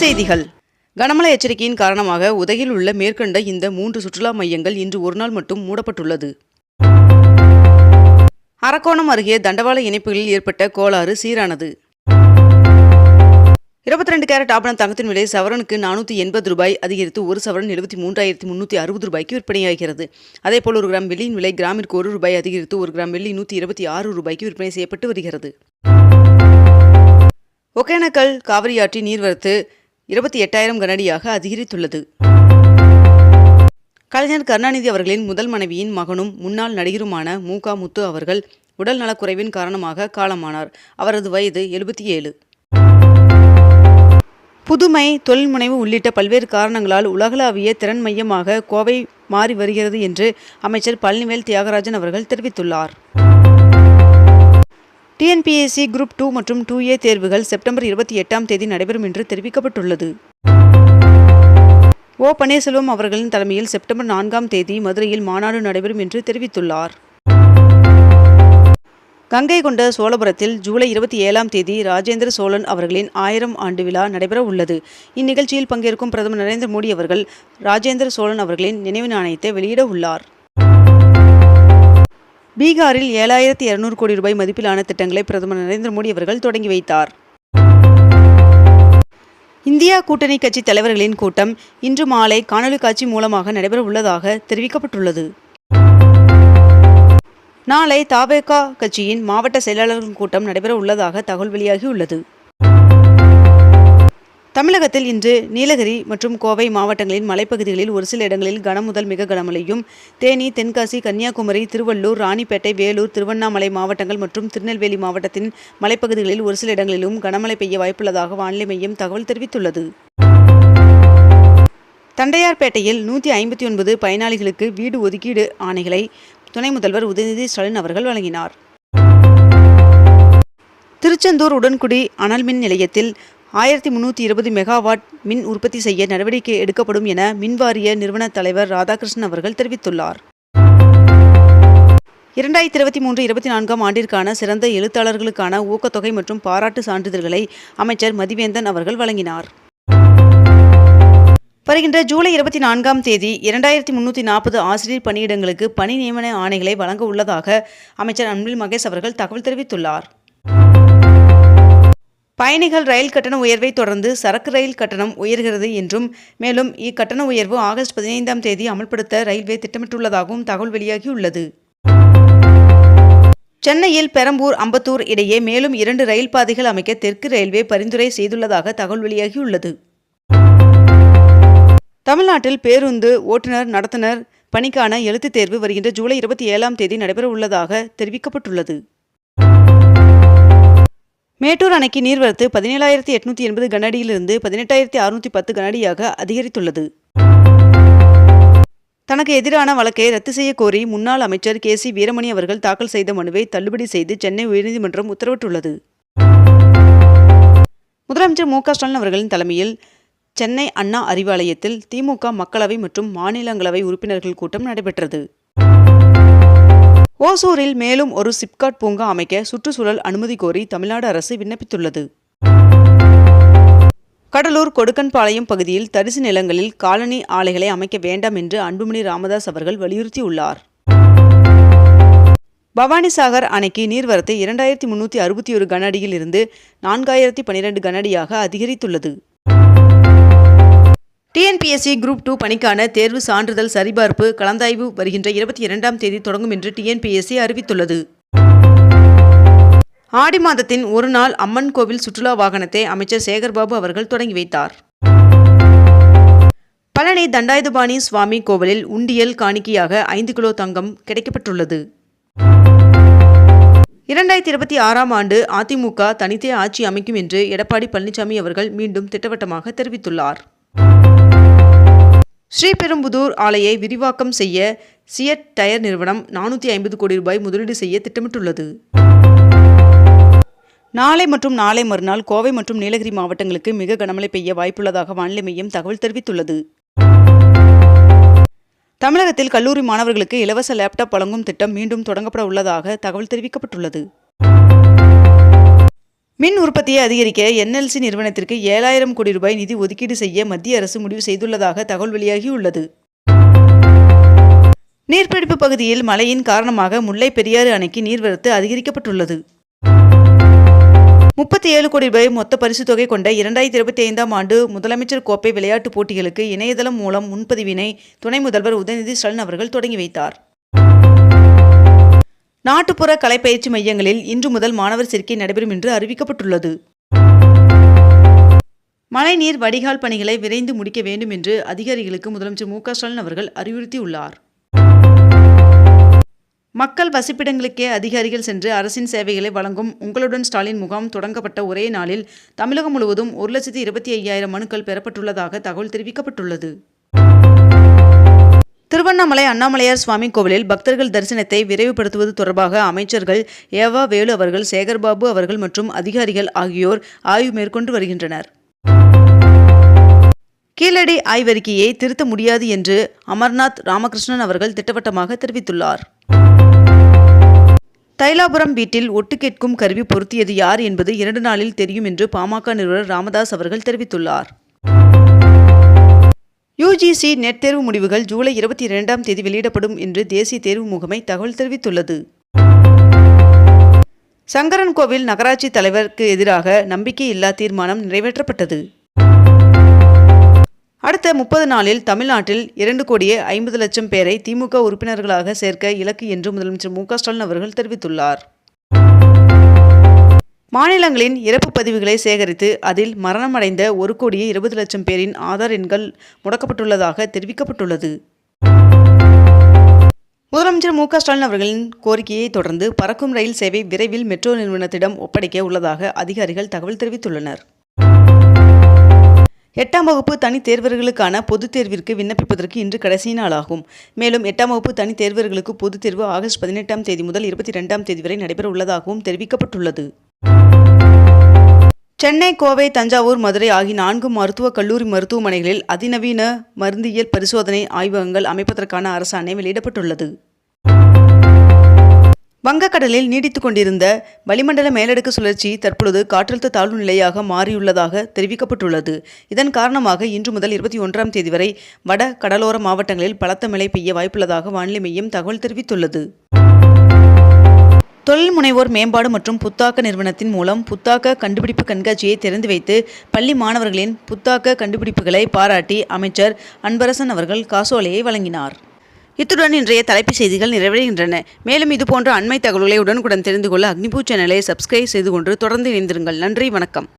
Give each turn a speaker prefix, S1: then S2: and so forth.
S1: செய்திகள். கனமழை எச்சரிக்கையின் காரணமாக உதகையில் உள்ள மேற்கண்ட இந்த மூன்று சுற்றுலா மையங்கள் இன்று ஒருநாள் மட்டும் மூடப்பட்டுள்ளது. அரக்கோணம் அருகே தண்டவாள இணைப்புகளில் ஏற்பட்ட கோளாறு சீரானது. இருபத்தி ரெண்டு கேரட் ஆபணம் தங்கத்தின் விலை சவரனுக்கு நானூற்றி எண்பது ரூபாய் அதிகரித்து ஒரு சவரன் எழுபத்தி மூன்றாயிரத்தி முந்நூற்றி அறுபது ரூபாய்க்கு விற்பனையாகிறது. அதேபோல் ஒரு கிராம் வெள்ளியின் விலை கிராமிற்கு ஒரு ரூபாய் அதிகரித்து ஒரு கிராம் வெள்ளி நூற்றி இருபத்தி ஆறு ரூபாய்க்கு விற்பனை செய்யப்பட்டு வருகிறது. ஒகேனக்கல் காவிரியாற்றி நீர்வரத்து இருபத்தி எட்டாயிரம் கனடியாக அதிகரித்துள்ளது. கலைஞர் கருணாநிதி அவர்களின் முதல் மனைவியின் மகனும் முன்னாள் நடிகருமான மூகா முத்து அவர்கள் உடல் நலக்குறைவின் காரணமாக காலமானார். அவரது வயது எழுபத்தி ஏழு. புதுமை தொழில் முனைவு உள்ளிட்ட பல்வேறு காரணங்களால் உலகளாவிய திறன் மையமாக கோவை மாறி வருகிறது என்று அமைச்சர் பழனிவேல் தியாகராஜன் அவர்கள் தெரிவித்துள்ளார். டிஎன்பிஎஸ்சி குரூப் டூ மற்றும் டூ ஏ தேர்வுகள் செப்டம்பர் இருபத்தி எட்டாம் தேதி நடைபெறும் என்று தெரிவிக்கப்பட்டுள்ளது. ஓ பன்னீர்செல்வம் அவர்களின் தலைமையில் செப்டம்பர் நான்காம் தேதி மதுரையில் மாநாடு நடைபெறும் என்று தெரிவித்துள்ளார். கங்கை கொண்ட சோழபுரத்தில் ஜூலை இருபத்தி ஏழாம் தேதி ராஜேந்திர சோழன் அவர்களின் ஆயிரம் ஆண்டு விழா நடைபெற உள்ளது. இந்நிகழ்ச்சியில் பங்கேற்கும் பிரதமர் நரேந்திர மோடி அவர்கள் ராஜேந்திர சோழன் அவர்களின் நினைவு நாணயத்தை வெளியிட உள்ளார். பீகாரில் ஏழாயிரத்தி இருநூறு கோடி ரூபாய் மதிப்பிலான திட்டங்களை பிரதமர் நரேந்திர மோடி அவர்கள் தொடங்கி வைத்தார். இந்தியா கூட்டணி கட்சி தலைவர்களின் கூட்டம் இன்று மாலை காணொலி காட்சி மூலமாக நடைபெற உள்ளதாக தெரிவிக்கப்பட்டுள்ளது. நாளை தாவேகா கட்சியின் மாவட்ட செயலாளர்கள் கூட்டம் நடைபெற உள்ளதாக தகவல் வெளியாகியுள்ளது. தமிழகத்தில் இன்று நீலகிரி மற்றும் கோவை மாவட்டங்களின் மலைப்பகுதிகளில் ஒரு சில இடங்களில் கனமுதல் மிக கனமழையும் தேனி தென்காசி கன்னியாகுமரி திருவள்ளூர் ராணிப்பேட்டை வேலூர் திருவண்ணாமலை மாவட்டங்கள் மற்றும் திருநெல்வேலி மாவட்டத்தின் மலைப்பகுதிகளில் ஒரு சில இடங்களிலும் கனமழை பெய்ய வாய்ப்புள்ளதாக வானிலை மையம் தகவல் தெரிவித்துள்ளது. தண்டையார்பேட்டையில் நூற்றி ஐம்பத்தி ஒன்பது பயனாளிகளுக்கு வீடு ஒதுக்கீடு ஆணைகளை துணை முதல்வர் உதயநிதி ஸ்டாலின் அவர்கள் வழங்கினார். திருச்செந்தூர் உடன்குடி அனல் மின் நிலையத்தில் ஆயிரத்தி முந்நூற்றி இருபது மெகாவாட் மின் உற்பத்தி செய்ய நடவடிக்கை எடுக்கப்படும் என மின்வாரிய நிறுவன தலைவர் ராதாகிருஷ்ணன் அவர்கள் தெரிவித்துள்ளார். இரண்டாயிரத்தி இருபத்தி மூன்று இருபத்தி நான்காம் ஆண்டிற்கான சிறந்த எழுத்தாளர்களுக்கான ஊக்கத்தொகை மற்றும் பாராட்டு சான்றிதழ்களை அமைச்சர் மதிவேந்தன் அவர்கள் வழங்கினார். வருகின்ற ஜூலை இருபத்தி நான்காம் தேதி இரண்டாயிரத்தி முன்னூற்றி நாற்பது ஆசிரியர் பணியிடங்களுக்கு பணி நியமன ஆணைகளை வழங்க உள்ளதாக அமைச்சர் அன்பில் மகேஷ் அவர்கள் தகவல் தெரிவித்துள்ளார். பயணிகள் ரயில் கட்டண உயர்வை தொடர்ந்து சரக்கு ரயில் கட்டணம் உயர்கிறது என்றும் மேலும் இக்கட்டண உயர்வு ஆகஸ்ட் பதினைந்தாம் தேதி அமல்படுத்த ரயில்வே திட்டமிட்டுள்ளதாகவும் தகவல் வெளியாகியுள்ளது. சென்னையில் பெரம்பூர் அம்பத்தூர் இடையே மேலும் இரண்டு ரயில் பாதைகள் அமைக்க தெற்கு ரயில்வே பரிந்துரை செய்துள்ளதாக தகவல் வெளியாகியுள்ளது. தமிழ்நாட்டில் பேருந்து ஓட்டுநர் நடத்துனர் பணிக்கான எழுத்துத் தேர்வு வருகின்ற ஜூலை இருபத்தி ஏழாம் தேதி நடைபெற உள்ளதாக தெரிவிக்கப்பட்டுள்ளது. மேட்டூர் அணைக்கு நீர்வரத்து பதினேழாயிரத்தி எட்நூத்தி எண்பது கனஅடியிலிருந்து பதினெட்டாயிரத்தி அறுநூற்றி பத்து கனஅடியாக அதிகரித்துள்ளது. தனக்கு எதிரான வழக்கை ரத்து செய்ய கோரி முன்னாள் அமைச்சர் கே சி வீரமணி அவர்கள் தாக்கல் செய்த மனுவை தள்ளுபடி செய்து சென்னை உயர்நீதிமன்றம் உத்தரவிட்டுள்ளது. முதலமைச்சர் மு க ஸ்டாலின் அவர்களின் தலைமையில் சென்னை அண்ணா அறிவாலயத்தில் திமுக மக்களவை மற்றும் மாநிலங்களவை உறுப்பினர்கள் கூட்டம் நடைபெற்றது. ஓசூரில் மேலும் ஒரு சிப்காட் பூங்கா அமைக்க சுற்றுச்சூழல் அனுமதி கோரி தமிழ்நாடு அரசு விண்ணப்பித்துள்ளது. கடலூர் கொடுக்கன்பாளையம் பகுதியில் தரிசு நிலங்களில் காலனி ஆலைகளை அமைக்க வேண்டாம் என்று அன்புமணி ராமதாஸ் அவர்கள் வலியுறுத்தியுள்ளார். பவானிசாகர் அணைக்கு நீர்வரத்து இரண்டாயிரத்தி முன்னூற்றி அறுபத்தி ஒரு கன அடியில் இருந்து நான்காயிரத்தி பனிரெண்டு கன அடியாக அதிகரித்துள்ளது. டிஎன்பிஎஸ்சி குரூப் டூ பணிக்கான தேர்வு சான்றிதழ் சரிபார்ப்பு கலந்தாய்வு வருகின்ற இருபத்தி இரண்டாம் தேதி தொடங்கும் என்று டிஎன்பிஎஸ்சி அறிவித்துள்ளது. ஆடி மாதத்தின் ஒரு நாள் அம்மன் கோவில் சுற்றுலா வாகனத்தை அமைச்சர் சேகர்பாபு அவர்கள் தொடங்கி வைத்தார். பழனி தண்டாயுதபாணி சுவாமி கோவிலில் உண்டியல் காணிக்கையாக ஐந்து கிலோ தங்கம் கிடைக்கப்பட்டுள்ளது. இரண்டாயிரத்தி இருபத்தி ஆறாம் ஆண்டு அதிமுக தனித்தே ஆட்சி அமைக்கும் என்று எடப்பாடி பழனிசாமி அவர்கள் மீண்டும் திட்டவட்டமாக தெரிவித்துள்ளார். ஸ்ரீபெரும்புதூர் ஆலையை விரிவாக்கம் செய்ய சியட் டயர் நிறுவனம் நானூற்றி ஐம்பது கோடி ரூபாய் முதலீடு செய்ய திட்டமிட்டுள்ளது. நாளை மற்றும் நாளை மறுநாள் கோவை மற்றும் நீலகிரி மாவட்டங்களுக்கு மிக கனமழை பெய்ய வாய்ப்புள்ளதாக வானிலை மையம் தகவல் தெரிவித்துள்ளது. தமிழகத்தில் கல்லூரி மாணவர்களுக்கு இலவச லேப்டாப் வழங்கும் திட்டம் மீண்டும் தொடங்கப்பட உள்ளதாக தகவல் தெரிவிக்கப்பட்டுள்ளது. மின் உற்பத்தியை அதிகரிக்க என்எல்சி நிறுவனத்திற்கு ஏழாயிரம் கோடி ரூபாய் நிதி ஒதுக்கீடு செய்ய மத்திய அரசு முடிவு செய்துள்ளதாக தகவல் வெளியாகியுள்ளது. நீர்பிடிப்பு பகுதியில் மழையின் காரணமாக முல்லை பெரியாறு அணைக்கு நீர்வரத்து அதிகரிக்கப்பட்டுள்ளது. முப்பத்தி ஏழு கோடி ரூபாய் மொத்த பரிசுத் தொகை கொண்ட இரண்டாயிரத்தி இருபத்தி ஐந்தாம் ஆண்டு முதலமைச்சர் கோப்பை விளையாட்டுப் போட்டிகளுக்கு இணையதளம் மூலம் முன்பதிவினை துணை முதல்வர் உதயநிதி ஸ்டாலின் அவர்கள் தொடங்கி வைத்தார். நாட்டுப்புற கலைப்பயிற்சி மையங்களில் இன்று முதல் மாணவர் சேர்க்கை நடைபெறும் என்று அறிவிக்கப்பட்டுள்ளது. மழைநீர் வடிகால் பணிகளை விரைந்து முடிக்க வேண்டும் என்று அதிகாரிகளுக்கு முதலமைச்சர் மு க ஸ்டாலின் அவர்கள் அறிவுறுத்தியுள்ளார். மக்கள் வசிப்பிடங்களுக்கே அதிகாரிகள் சென்று அரசின் சேவைகளை வழங்கும் உங்களுடன் ஸ்டாலின் முகாம் தொடங்கப்பட்ட ஒரே நாளில் தமிழகம் முழுவதும் ஒரு லட்சத்தி இருபத்தி ஐயாயிரம் மனுக்கள் பெறப்பட்டுள்ளதாக தகவல் தெரிவிக்கப்பட்டுள்ளது. திருவண்ணாமலை அண்ணாமலையார் சுவாமி கோவிலில் பக்தர்கள் தரிசனத்தை விரைவுபடுத்துவது தொடர்பாக அமைச்சர்கள் ஏவா வேலு அவர்கள் சேகர்பாபு அவர்கள் மற்றும் அதிகாரிகள் ஆகியோர் ஆய்வு மேற்கொண்டு வருகின்றனர். கீழடி ஆய்வறிக்கையை திருத்த முடியாது என்று அமர்நாத் ராமகிருஷ்ணன் அவர்கள் திட்டவட்டமாக தெரிவித்துள்ளார். தைலாபுரம் வீட்டில் ஒட்டு கேட்கும் கருவி பொருத்தியது யார் என்பது இரண்டு நாளில் தெரியும் என்று பாமக நிறுவனர் ராமதாஸ் அவர்கள் தெரிவித்துள்ளார். யுஜிசி நெட் தேர்வு முடிவுகள் ஜூலை இருபத்தி இரண்டாம் தேதி வெளியிடப்படும் என்று தேசிய தேர்வு முகமை தகவல் தெரிவித்துள்ளது. சங்கரன்கோவில் நகராட்சி தலைவருக்கு எதிராக நம்பிக்கையில்லா தீர்மானம் நிறைவேற்றப்பட்டது. அடுத்த முப்பது நாளில் தமிழ்நாட்டில் இரண்டு கோடியே ஐம்பது லட்சம் பேரை திமுக உறுப்பினர்களாக சேர்க்க இலக்கு என்று முதலமைச்சர் மு க ஸ்டாலின் அவர்கள் தெரிவித்துள்ளார். மாநிலங்களின் இறப்பு பதிவுகளை சேகரித்து அதில் மரணமடைந்த ஒரு கோடியே இருபது லட்சம் பேரின் ஆதார் எண்கள் முடக்கப்பட்டுள்ளதாக தெரிவிக்கப்பட்டுள்ளது. முதலமைச்சர் மு. ஸ்டாலின் அவர்களின் கோரிக்கையை தொடர்ந்து பறக்கும் ரயில் சேவை விரைவில் மெட்ரோ நிறுவனத்திடம் ஒப்படைக்க உள்ளதாக அதிகாரிகள் தகவல் தெரிவித்துள்ளனர். எட்டாம் வகுப்பு தனித் தேர்வர்களுக்கான பொதுத் தேர்விற்கு விண்ணப்பிப்பதற்கு இன்று கடைசி நாளாகும். மேலும் எட்டாம் வகுப்பு தனித் தேர்வர்களுக்கு பொதுத் தேர்வு ஆகஸ்ட் பதினெட்டாம் தேதி முதல் இருபத்தி ரெண்டாம் தேதி வரை நடைபெற உள்ளதாகவும் தெரிவிக்கப்பட்டுள்ளது. சென்னை கோவை தஞ்சாவூர் மதுரை ஆகிய நான்கு மருத்துவக் கல்லூரி மருத்துவமனைகளில் அதிநவீன மருந்தியல் பரிசோதனை ஆய்வகங்கள் அமைப்பதற்கான அரசாணை வெளியிடப்பட்டுள்ளது வங்கக்கடலில் நீடித்துக் கொண்டிருந்த வளிமண்டல மேலடுக்கு சுழற்சி தற்பொழுது காற்றழுத்த தாழ்வு நிலையாக மாறியுள்ளதாக தெரிவிக்கப்பட்டுள்ளது. இதன் காரணமாக இன்று முதல் இருபத்தி ஒன்றாம் தேதி வரை வட கடலோர மாவட்டங்களில் பலத்த மழை பெய்ய வாய்ப்புள்ளதாக வானிலை மையம் தகவல் தெரிவித்துள்ளது. தொழில் முனைவோர் மேம்பாடு மற்றும் புத்தாக்க நிறுவனத்தின் மூலம் புத்தாக்க கண்டுபிடிப்பு கண்காட்சியை திறந்து வைத்து பள்ளி மாணவர்களின் புத்தாக்க கண்டுபிடிப்புகளை பாராட்டி அமைச்சர் அன்பரசன் அவர்கள் காசோலையை வழங்கினார். இத்துடன் இன்றைய தலைப்புச் செய்திகள் நிறைவடைகின்றன. மேலும் இதுபோன்ற அண்மை தகவல்களை உடனுக்குடன் தெரிந்து கொள்ள அக்னிபூ சேனலை சப்ஸ்கிரைப் செய்து கொண்டு தொடர்ந்து இணைந்திருங்கள். நன்றி வணக்கம்.